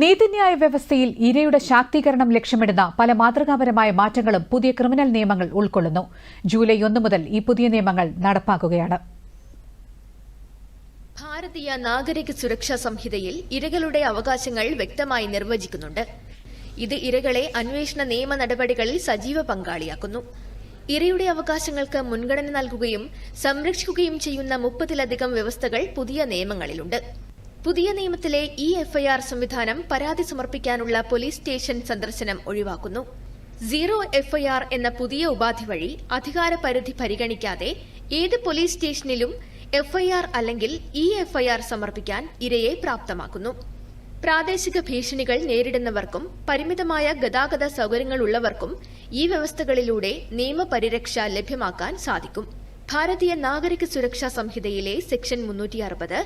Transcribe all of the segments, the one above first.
നീതിന്യായ വ്യവസ്ഥയിൽ ഇരയുടെ ശാക്തീകരണം ലക്ഷ്യമിടുന്ന പല മാതൃകാപരമായ മാറ്റങ്ങളും പുതിയ ക്രിമിനൽ നിയമങ്ങൾ ഉൾക്കൊള്ളുന്നു. ജൂലൈ ഒന്ന് മുതൽ ഈ പുതിയ നിയമങ്ങൾ നടപ്പാക്കുകയാണ്. ഭാരതീയ നാഗരിക സുരക്ഷാ സംഹിതയിൽ ഇരകളുടെ അവകാശങ്ങൾ വ്യക്തമായി നിർവചിക്കുന്നുണ്ട്. ഇത് ഇരകളെ അന്വേഷണ നിയമ നടപടികളിൽ സജീവ പങ്കാളിയാക്കുന്നു. ഇരയുടെ അവകാശങ്ങൾക്ക് മുൻഗണന നൽകുകയും സംരക്ഷിക്കുകയും ചെയ്യുന്ന മുപ്പതിലധികം വ്യവസ്ഥകൾ പുതിയ നിയമങ്ങളിലുണ്ട്. പുതിയ നിയമത്തിലെ ഇ എഫ്ഐആർ സംവിധാനം പരാതി സമർപ്പിക്കാനുള്ള പോലീസ് സ്റ്റേഷൻ സന്ദർശനം ഒഴിവാക്കുന്നു. സീറോ എഫ്ഐആർ എന്ന പുതിയ ഉപാധി വഴി അധികാര പരിധി പരിഗണിക്കാതെ ഏത് പോലീസ് സ്റ്റേഷനിലും എഫ്ഐആർ അല്ലെങ്കിൽ ഇ എഫ്ഐആർ സമർപ്പിക്കാൻ ഇരയെ പ്രാപ്തമാക്കുന്നു. പ്രാദേശിക ഭീഷണികൾ നേരിടുന്നവർക്കും പരിമിതമായ ഗതാഗത സൗകര്യങ്ങളുള്ളവർക്കും ഈ വ്യവസ്ഥകളിലൂടെ നിയമപരിരക്ഷ ലഭ്യമാക്കാൻ സാധിക്കും. ഭാരതീയ നാഗരിക സുരക്ഷാ സംഹിതയിലെ സെക്ഷൻ മുന്നൂറ്റി അറുപത്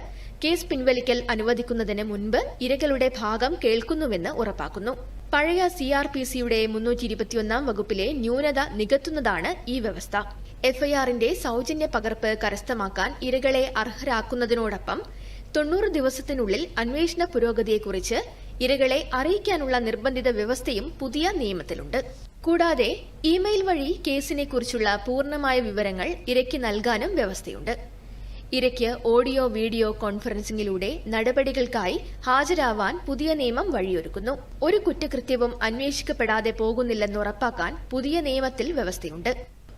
കേസ് പിൻവലിക്കൽ അനുവദിക്കുന്നതിന് മുൻപ് ഇരകളുടെ ഭാഗം കേൾക്കുന്നുവെന്ന് ഉറപ്പാക്കുന്നു. പഴയ സി ആർ പി സിയുടെ മുന്നൂറ്റി ഇരുപത്തിയൊന്നാം വകുപ്പിലെ ന്യൂനത നികത്തുന്നതാണ് ഈ വ്യവസ്ഥ. എഫ്ഐആറിന്റെ സൗജന്യ പകർപ്പ് കരസ്ഥമാക്കാൻ ഇരകളെ അർഹരാക്കുന്നതിനോടൊപ്പം തൊണ്ണൂറ് ദിവസത്തിനുള്ളിൽ അന്വേഷണ പുരോഗതിയെക്കുറിച്ച് ഇരകളെ അറിയിക്കാനുള്ള നിർബന്ധിത വ്യവസ്ഥയും പുതിയ നിയമത്തിലുണ്ട്. കൂടാതെ ഇമെയിൽ വഴി കേസിനെ കുറിച്ചുള്ള പൂർണമായ വിവരങ്ങൾ ഇരയ്ക്ക് നൽകാനും വ്യവസ്ഥയുണ്ട്. ഇരയ്ക്ക് ഓഡിയോ വീഡിയോ കോൺഫറൻസിംഗിലൂടെ നടപടികൾക്കായി ഹാജരാവാൻ പുതിയ നിയമം വഴിയൊരുക്കുന്നു. ഒരു കുറ്റകൃത്യവും അന്വേഷിക്കപ്പെടാതെ പോകുന്നില്ലെന്ന് ഉറപ്പാക്കാൻ പുതിയ നിയമത്തിൽ വ്യവസ്ഥയുണ്ട്.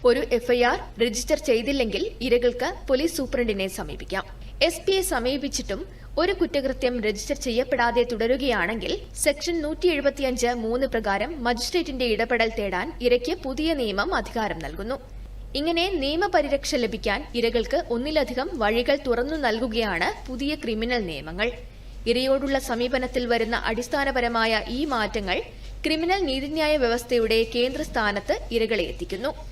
ഒരു എഫ്ഐആർ രജിസ്റ്റർ ചെയ്തില്ലെങ്കിൽ ഇരകൾക്ക് പോലീസ് സൂപ്രണ്ടിനെ സമീപിക്കാം. എസ് പിയെ സമീപിച്ചിട്ടും ഒരു കുറ്റകൃത്യം രജിസ്റ്റർ ചെയ്യപ്പെടാതെ തുടരുകയാണെങ്കിൽ സെക്ഷൻ നൂറ്റി എഴുപത്തിയഞ്ച് മൂന്ന് പ്രകാരം മജിസ്ട്രേറ്റിന്റെ ഇടപെടൽ തേടാൻ ഇരയ്ക്ക് പുതിയ നിയമം അധികാരം നൽകുന്നു. ഇങ്ങനെ നിയമപരിരക്ഷ ലഭിക്കാൻ ഇരകൾക്ക് ഒന്നിലധികം വഴികൾ തുറന്നു നൽകുകയാണ് പുതിയ ക്രിമിനൽ നിയമങ്ങൾ. ഇരയോടുള്ള സമീപനത്തിൽ വരുന്ന അടിസ്ഥാനപരമായ ഈ മാറ്റങ്ങൾ ക്രിമിനൽ നീതിന്യായ വ്യവസ്ഥയുടെ കേന്ദ്രസ്ഥാനത്ത് ഇരകളെ എത്തിക്കുന്നു.